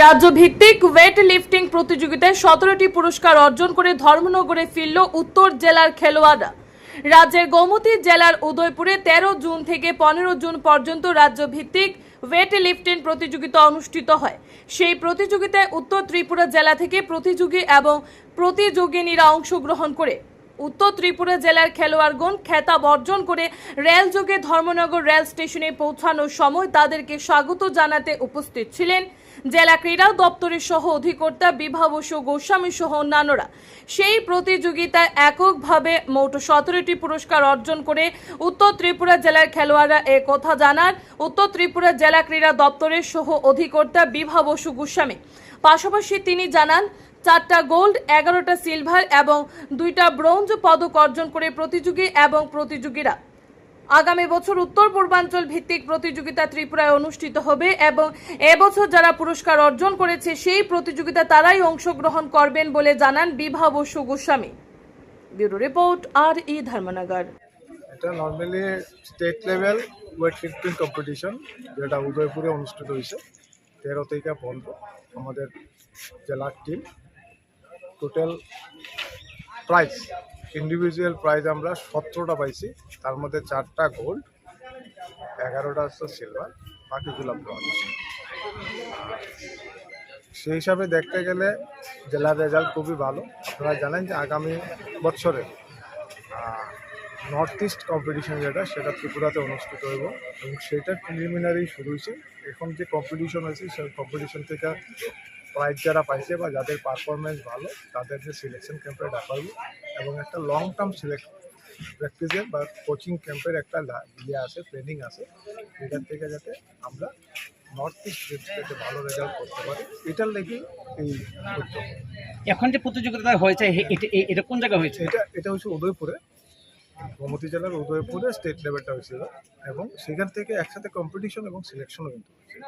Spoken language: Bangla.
রাজ্য ভিত্তিক ওয়েট লিফটিং প্রতিযোগিতায় সতেরোটি পুরস্কার অর্জন করে ধর্মনগরে ফিরল উত্তর জেলার খেলোয়াড়রা। রাজ্যের গোমতী জেলার উদয়পুরে তেরো জুন থেকে পনেরো জুন পর্যন্ত রাজ্য ভিত্তিক ওয়েট লিফটিং প্রতিযোগিতা অনুষ্ঠিত হয়। সেই প্রতিযোগিতায় উত্তর ত্রিপুরা জেলা থেকে প্রতিযোগী এবং প্রতিযোগিনীরা অংশগ্রহণ করে। উত্তর ত্রিপুরা জেলার খেলোয়াড়গণ খেতাব অর্জন করে রেলযোগে ধর্মনগর রেল স্টেশনে পৌঁছানোর সময় তাদেরকে স্বাগত জানাতে উপস্থিত ছিলেন জেলা ক্রীড়া দপ্তরের সহ অধিকর্তা বিভা বসু গোস্বামী সহ অন্যান্যরা। সেই প্রতিযোগিতায় এককভাবে মোট সতেরোটি পুরস্কার অর্জন করে উত্তর ত্রিপুরা জেলার খেলোয়াড়রা এ কথা জানান। উত্তর ত্রিপুরা জেলা ক্রীড়া দপ্তরের সহ অধিকর্তা বিভা বসু গোস্বামী। পাশাপাশি তিনি জানান চারটা গোল্ড, এগারোটা সিলভার এবং দুইটা ব্রোঞ্জ পদক অর্জন করে প্রতিযোগী এবং প্রতিযোগীরা। আগামী বছর উত্তর পূর্বাঞ্চল ভিত্তিক প্রতিযোগিতা ত্রিপুরায় অনুষ্ঠিত হবে এবং এবছর যারা পুরস্কার অর্জন করেছে সেই প্রতিযোগিতা তারাই অংশগ্রহণ করবেন বলে জানান বিভা বসু গোস্বামী। ব্যুরো রিপোর্ট, আর ই ধর্মনগর। এটা normally state level weight lifting competition যেটা উদয়পুরে অনুষ্ঠিত হয়েছে, তেরো থেকে পনেরো, আমাদের জেলার team total prize individual prize আমরা সতেরোটা পাইছি। তার মধ্যে চারটা গোল্ড এগারোটা হচ্ছে সিলভার বাকিগুলো ব্রঞ্জ সেই হিসাবে দেখতে গেলে জেলার রেজাল্ট খুবই ভালো। আপনারা জানেন যে আগামী বছরে নর্থ ইস্ট কম্পিটিশন যেটা, সেটা ত্রিপুরাতে অনুষ্ঠিত হইব। এবং সেটা প্রিলিমিনারি শুরু হয়েছে এখন যে কম্পিটিশন হয়েছে সেই কম্পিটিশন থেকে প্রাইজ যারা পাইছে বা যাদের পারফরমেন্স ভালো তাদেরকে সিলেকশন ক্যাম্পে ডাকা হইব এবং একটা লং টার্ম সিলেক্ট প্র্যাকটিসের বা কোচিং ক্যাম্পের একটা লা- ইয়ে আছে ট্রেনিং আছে। এটার থেকে যাতে আমরা নর্থ ইস্ট ডিস্ট্রিক্টে ভালো রেজাল্ট করতে পারি এটার লেগে এই এখন যে প্রতিযোগিতা হয়েছে এটা কোন জায়গায় হয়েছে? এটা এটা হচ্ছে উদয়পুরে। গোমতী জেলার উদয়পুরে স্টেট লেভেলটা হয়েছিল এবং সেখান থেকে একসাথে কম্পিটিশন এবং সিলেকশনও কিন্তু হয়েছে।